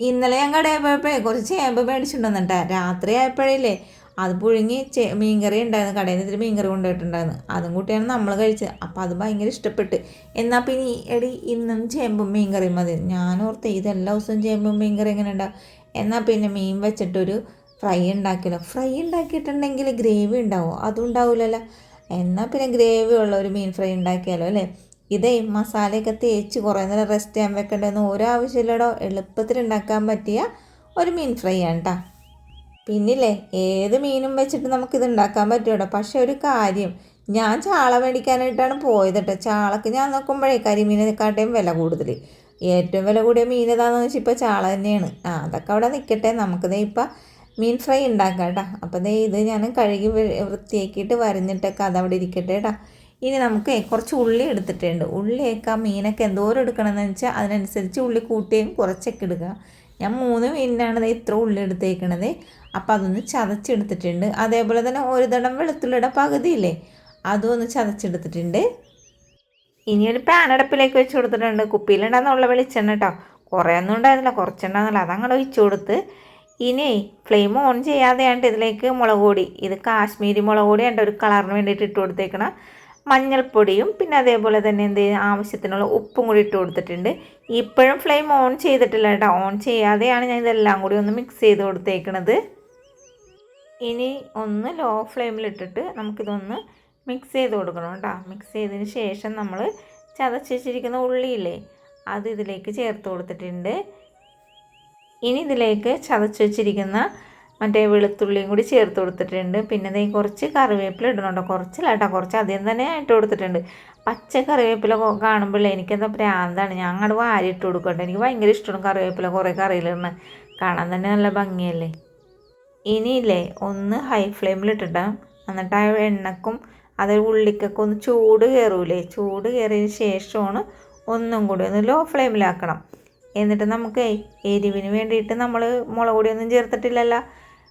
ഇന്നലെ ഞാൻ കടയിൽ കുറച്ച് ചേമ്പ് മേടിച്ചിട്ടുണ്ടെന്നിട്ടാ. രാത്രി ആയപ്പോഴില്ലേ അത് പുഴുങ്ങി ചേ മീൻകറി ഉണ്ടായിരുന്നു. കടയിൽ നിന്ന് ഇത്തിരി മീൻകറി കൊണ്ടുപോയിട്ടുണ്ടായിരുന്നു. അതും കൂട്ടിയാണ് നമ്മൾ കഴിച്ചത്. അപ്പോൾ അത് ഭയങ്കര ഇഷ്ടപ്പെട്ട്. എന്നാൽ പിന്നെ എടി ഇന്നും ചേമ്പും മീൻകറിയും മതി. ഞാൻ ഓർത്ത് ഇതെല്ലാ ദിവസവും ചേമ്പും മീൻകറി എങ്ങനെ ഉണ്ടാവും എന്നാൽ പിന്നെ മീൻ വെച്ചിട്ടൊരു ഫ്രൈ ഉണ്ടാക്കിയല്ലോ. ഫ്രൈ ഉണ്ടാക്കിയിട്ടുണ്ടെങ്കിൽ ഗ്രേവി ഉണ്ടാവും? അതും ഉണ്ടാവില്ലല്ലോ എന്നാൽ പിന്നെ ഗ്രേവി ഉള്ള ഒരു മീൻ ഫ്രൈ ഉണ്ടാക്കിയാലോ അല്ലേ? ഇതേ മസാലയൊക്കെ തേച്ച് കുറേ നേരം റെസ്റ്റ് ചെയ്യാൻ വെക്കേണ്ടതെന്ന് ഓരോ ആവശ്യമില്ലടോ. എളുപ്പത്തിൽ ഉണ്ടാക്കാൻ പറ്റിയ ഒരു മീൻ ഫ്രൈ ആണ് കേട്ടോ പിന്നില്ലേ ഏത് മീനും വെച്ചിട്ട് നമുക്കിത് ഉണ്ടാക്കാൻ പറ്റുമോ പക്ഷേ ഒരു കാര്യം ഞാൻ ചാള മേടിക്കാനായിട്ടാണ് പോയത് കേട്ടോ ചാളക്ക് ഞാൻ നോക്കുമ്പോഴേ കരിമീനെക്കാട്ടേയും വില കൂടുതൽ ഏറ്റവും വില കൂടിയ മീൻ ഏതാണെന്ന് വെച്ചാൽ ഇപ്പോൾ ചാള തന്നെയാണ്. ആ അതൊക്കെ അവിടെ നിൽക്കട്ടെ നമുക്കിതേ ഇപ്പം മീൻ ഫ്രൈ ഉണ്ടാക്കാം കേട്ടോ അപ്പോൾ ദേ ഇത് ഞാൻ കഴുകി വൃത്തിയാക്കിയിട്ട് വരഞ്ഞിട്ടൊക്കെ അതവിടെ ഇരിക്കട്ടെ കേട്ടോ ഇനി നമുക്ക് കുറച്ച് ഉള്ളി എടുത്തിട്ടുണ്ട്. ഉള്ളിയൊക്കെ മീനൊക്കെ എന്തോരം എടുക്കണമെന്ന് വെച്ചാൽ അതിനനുസരിച്ച് ഉള്ളി കൂട്ടുകയും കുറച്ചൊക്കെ എടുക്കുക ഞാൻ മൂന്ന് മീനിനാണ് ഇത്ര ഉള്ളി എടുത്തേക്കണത്. അപ്പോൾ അതൊന്ന് ചതച്ചെടുത്തിട്ടുണ്ട്. അതേപോലെ തന്നെ ഒരു തടം വെളുത്തുള്ളിയുടെ പകുതിയില്ലേ അതും ഒന്ന് ചതച്ചെടുത്തിട്ടുണ്ട്. ഇനി ഒരു പാനടപ്പിലേക്ക് വെച്ച് കൊടുത്തിട്ടുണ്ട്. കുപ്പിയിലുണ്ടാകുന്നുള്ള വെളിച്ചെണ്ണ കേട്ടോ കുറേ ഒന്നും ഉണ്ടായിരുന്നില്ല. കുറച്ചുണ്ടാകുന്നില്ല അതങ്ങനെ ഒഴിച്ചു കൊടുത്ത് ഇനി ഫ്ലെയിം ഓൺ ചെയ്യാതെയാണ് ഇതിലേക്ക് മുളക് പൊടി ഇത് കാശ്മീരി മുളക് പൊടിയാണ് ഒരു കളറിന് വേണ്ടിയിട്ട് ഇട്ട് കൊടുത്തേക്കണം. മഞ്ഞൾപ്പൊടിയും പിന്നെ അതേപോലെ തന്നെ എന്ത് ആവശ്യത്തിനുള്ള ഉപ്പും കൂടി ഇട്ട് കൊടുത്തിട്ടുണ്ട്. ഇപ്പോഴും ഫ്ലെയിം ഓൺ ചെയ്തിട്ടില്ല കേട്ടോ. ഓൺ ചെയ്യാതെയാണ് ഞാൻ ഇതെല്ലാം കൂടി ഒന്ന് മിക്സ് ചെയ്ത് കൊടുത്തേക്കണത്. ഇനി ഒന്ന് ലോ ഫ്ലെയിമിലിട്ടിട്ട് നമുക്കിതൊന്ന് മിക്സ് ചെയ്ത് കൊടുക്കണം കേട്ടോ. മിക്സ് ചെയ്തതിന് ശേഷം നമ്മൾ ചതച്ച് വെച്ചിരിക്കുന്ന ഉള്ളിയില്ലേ അത് ഇതിലേക്ക് ചേർത്ത് കൊടുത്തിട്ടുണ്ട്. ഇനി ഇതിലേക്ക് ചതച്ച് വെച്ചിരിക്കുന്ന മറ്റേ വെളുത്തുള്ളിയും കൂടി ചേർത്ത് കൊടുത്തിട്ടുണ്ട്. പിന്നെ ദേ കുറച്ച് കറിവേപ്പില ഇടണുണ്ടോ കുറച്ചില്ല കേട്ടോ കുറച്ച് അധികം തന്നെ ഇട്ട് കൊടുത്തിട്ടുണ്ട്. പച്ച കറിവേപ്പില കാണുമ്പോഴേ എനിക്കെന്താ പ്രാന്താണ്. ഞാൻ അങ്ങോട്ട് വാരി ഇട്ട് കൊടുക്കട്ടെ. എനിക്ക് ഭയങ്കര ഇഷ്ടമാണ് കറിവേപ്പില കുറേ കറിയിലിടണം കാണാൻ തന്നെ നല്ല ഭംഗിയല്ലേ? ഇനിയില്ലേ ഒന്ന് ഹൈ ഫ്ലെയിമിൽ ഇട്ടിട്ടാം എന്നിട്ട് ആ എണ്ണക്കും അത് ഉള്ളിക്കൊക്കെ ഒന്ന് ചൂട് കയറൂലേ ചൂട് കയറിയതിന് ശേഷമാണ് ഒന്നും കൂടി ഒന്ന് ലോ ഫ്ലെയിമിലാക്കണം എന്നിട്ട് നമുക്ക് എരിവിന് വേണ്ടിയിട്ട് നമ്മൾ മുളക് പൊടിയൊന്നും ചേർത്തിട്ടില്ലല്ലോ.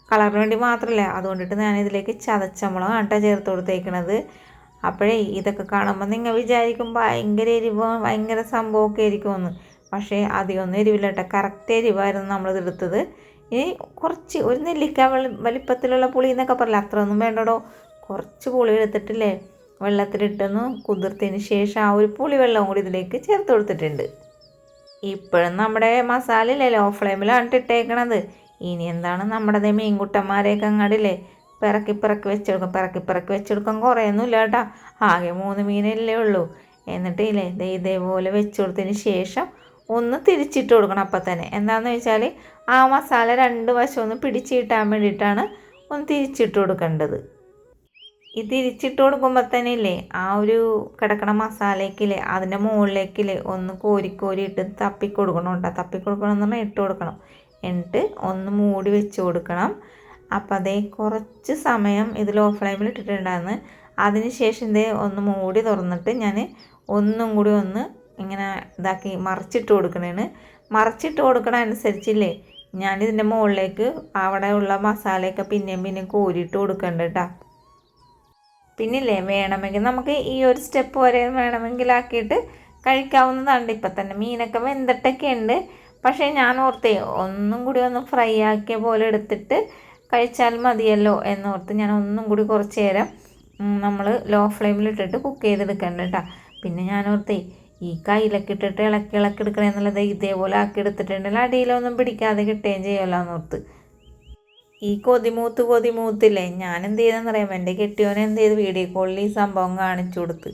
കളറിന് വേണ്ടി മാത്രമല്ല അതുകൊണ്ടിട്ട് ഞാൻ ഇതിലേക്ക് ചതച്ച മുളക് കേട്ടോ ചേർത്ത് കൊടുത്തേക്കണത്. അപ്പോഴേ ഇതൊക്കെ കാണുമ്പോൾ നിങ്ങൾ വിചാരിക്കും ഭയങ്കര എരിവ് ഭയങ്കര സംഭവമൊക്കെ ആയിരിക്കുമെന്ന്. പക്ഷേ അധികമൊന്നും എരിവില്ല കേട്ടോ കറക്റ്റ് എരിവായിരുന്നു നമ്മളിത് എടുത്തത്. ഇനി കുറച്ച് ഒരു നെല്ലിക്ക വലിപ്പത്തിലുള്ള പുളി എന്നൊക്കെ പറയില്ല അത്ര ഒന്നും വേണ്ടടോ. കുറച്ച് പുളി എടുത്തിട്ടില്ലേ? വെള്ളത്തിലിട്ടൊന്ന് കുതിർത്തതിന് ശേഷം ആ ഒരു പുളി വെള്ളവും കൂടി ഇതിലേക്ക് ചേർത്ത് കൊടുത്തിട്ടുണ്ട്. ഇപ്പോഴും നമ്മുടെ മസാല ഇല്ലേ ലോ ഫ്ലെയിമിലാണ് ഇട്ടേക്കണത്. ഇനി എന്താണ് നമ്മുടെ മീൻകുട്ടന്മാരെയൊക്കെ അങ്ങാടില്ലേ പിറക്കി പിറക്കി വെച്ചെടുക്കും പിറക്കി പിറക്കി വെച്ചെടുക്കാൻ കുറേയൊന്നുമില്ല കേട്ടോ. ആകെ മൂന്ന് മീനല്ലേ ഉള്ളൂ. എന്നിട്ട് ഇല്ലേ ദേ ഇതേപോലെ വെച്ച് കൊടുത്തതിന് ശേഷം ഒന്ന് തിരിച്ചിട്ട് കൊടുക്കണം അപ്പം തന്നെ. എന്താണെന്ന് വെച്ചാൽ ആ മസാല രണ്ട് വശം ഒന്ന് പിടിച്ച് കിട്ടാൻ വേണ്ടിയിട്ടാണ് ഒന്ന് തിരിച്ചിട്ട് കൊടുക്കേണ്ടത്. ഈ തിരിച്ചിട്ട് കൊടുക്കുമ്പോൾ തന്നെ ഇല്ലേ ആ ഒരു കിടക്കണ മസാലയ്ക്കില്ലേ അതിന്റെ മുകളിലേക്കില്ലേ ഒന്ന് കോരി കോരി ഇട്ട് തപ്പി കേട്ടോ. തപ്പി കൊടുക്കണം എന്ന് പറഞ്ഞാൽ ഇട്ട് കൊടുക്കണം. എന്നിട്ട് ഒന്ന് മൂടി വെച്ച് കൊടുക്കണം. അപ്പം അതേ കുറച്ച് സമയം ഇത് ഓഫ് ഫ്ലെയിമിൽ ഇട്ടിട്ടുണ്ടായിരുന്നു. അതിന് ശേഷം ഇതേ ഒന്ന് മൂടി തുറന്നിട്ട് ഞാൻ ഒന്നും കൂടി ഒന്ന് ഇങ്ങനെ ഇതാക്കി മറിച്ചിട്ട് കൊടുക്കണേണ്. മറിച്ചിട്ട് കൊടുക്കണ അനുസരിച്ചില്ലേ ഞാനിതിന്റെ മുകളിലേക്ക് അവിടെ ഉള്ള മസാലയൊക്കെ പിന്നെയും പിന്നെയും കോരിയിട്ട് കൊടുക്കണ്ട കേട്ടോ പിന്നില്ലേ വേണമെങ്കിൽ നമുക്ക് ഈ ഒരു സ്റ്റെപ്പ് വരെ വേണമെങ്കിൽ ആക്കിയിട്ട് കഴിക്കാവുന്നതാണ്. ഇപ്പം തന്നെ മീനൊക്കെ വെന്തിട്ടൊക്കെ ഉണ്ട് പക്ഷേ ഞാൻ ഓർത്തേ ഒന്നും കൂടി ഒന്ന് ഫ്രൈ ആക്കിയ പോലെ എടുത്തിട്ട് കഴിച്ചാൽ മതിയല്ലോ എന്നോർത്ത് ഞാൻ ഒന്നും കൂടി കുറച്ച് നേരം നമ്മൾ ലോ ഫ്ലെയിമിലിട്ടിട്ട് കുക്ക് ചെയ്തെടുക്കണ്ട കേട്ടോ പിന്നെ ഞാൻ ഓർത്തേ ഈ കയ്യിലൊക്കെ ഇളക്കി ഇളക്കി എടുക്കണേ എന്നുള്ളത് ഇതേപോലെ ആക്കി എടുത്തിട്ടുണ്ടെങ്കിൽ അടിയിലൊന്നും പിടിക്കാതെ കിട്ടുകയും ചെയ്യുമല്ലോ എന്നോർത്ത്. ഈ കൊതിമൂത്ത് കൊതിമൂത്തില്ലേ ഞാൻ എന്ത് ചെയ്തെന്നറിയാം എന്റെ കെട്ടിയോനെ എന്ത് ചെയ്ത് വീഡിയോ കോളിൽ ഈ സംഭവം കാണിച്ചു കൊടുത്ത്.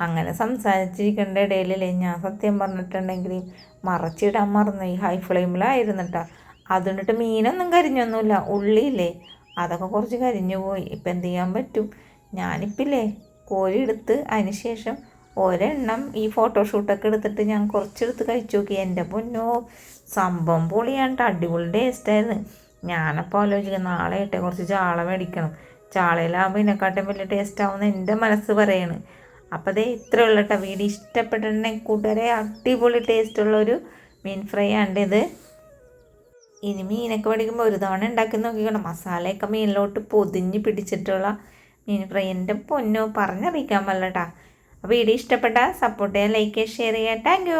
അങ്ങനെ സംസാരിച്ചിരിക്കേണ്ട ഇടയിലല്ലേ ഞാൻ സത്യം പറഞ്ഞിട്ടുണ്ടെങ്കിൽ മറച്ചിടാൻ മറന്നു. ഈ ഹൈ ഫ്ലെയിമിലായിരുന്നു കേട്ടോ അതുകൊണ്ടിട്ട് മീനൊന്നും കരിഞ്ഞൊന്നുമില്ല. ഉള്ളിയില്ലേ? അതൊക്കെ കുറച്ച് കരിഞ്ഞു പോയി. ഇപ്പം എന്ത് ചെയ്യാൻ പറ്റും? ഞാനിപ്പില്ലേ കോരി എടുത്ത് അതിന് ശേഷം ഒരെണ്ണം ഈ ഫോട്ടോഷൂട്ടൊക്കെ എടുത്തിട്ട് ഞാൻ കുറച്ചെടുത്ത് കഴിച്ചു നോക്കി. എന്റെ പൊന്നോ സംഭവം പൊളിയാണ് അടിപൊളി ടേസ്റ്റായിരുന്നു ഞാനപ്പോൾ ആലോചിക്കാം നാളെ ആയിട്ട് കുറച്ച് ചാള മേടിക്കണം. ചാളയിലാകുമ്പോൾ ഇതിനെക്കാട്ടും വലിയ ടേസ്റ്റ് ആവുമെന്ന് എന്റെ മനസ്സ് പറയാണ്. അപ്പോൾ അതേ ഇത്ര ഉള്ള കേട്ടോ വീഡിയോ ഇഷ്ടപ്പെട്ടിട്ടുണ്ടെങ്കിൽ കൂട്ടുകാരെ അടിപൊളി ടേസ്റ്റുള്ള ഒരു മീൻ ഫ്രൈ ആണ് ഇത് ഇനി മീനൊക്കെ പഠിക്കുമ്പോൾ ഒരു തവണ ഉണ്ടാക്കി നോക്കിക്കണം. മസാലയൊക്കെ മീനിലോട്ട് പൊതിഞ്ഞ് പിടിച്ചിട്ടുള്ള മീൻ ഫ്രൈ. എന്റെ പൊന്നോ പറഞ്ഞറിയിക്കാൻ പറ്റില്ല കേട്ടോ അപ്പോൾ വീഡിയോ ഇഷ്ടപ്പെട്ട സപ്പോർട്ട് ചെയ്യാൻ ലൈക്ക് ഷെയർ ചെയ്യാം താങ്ക്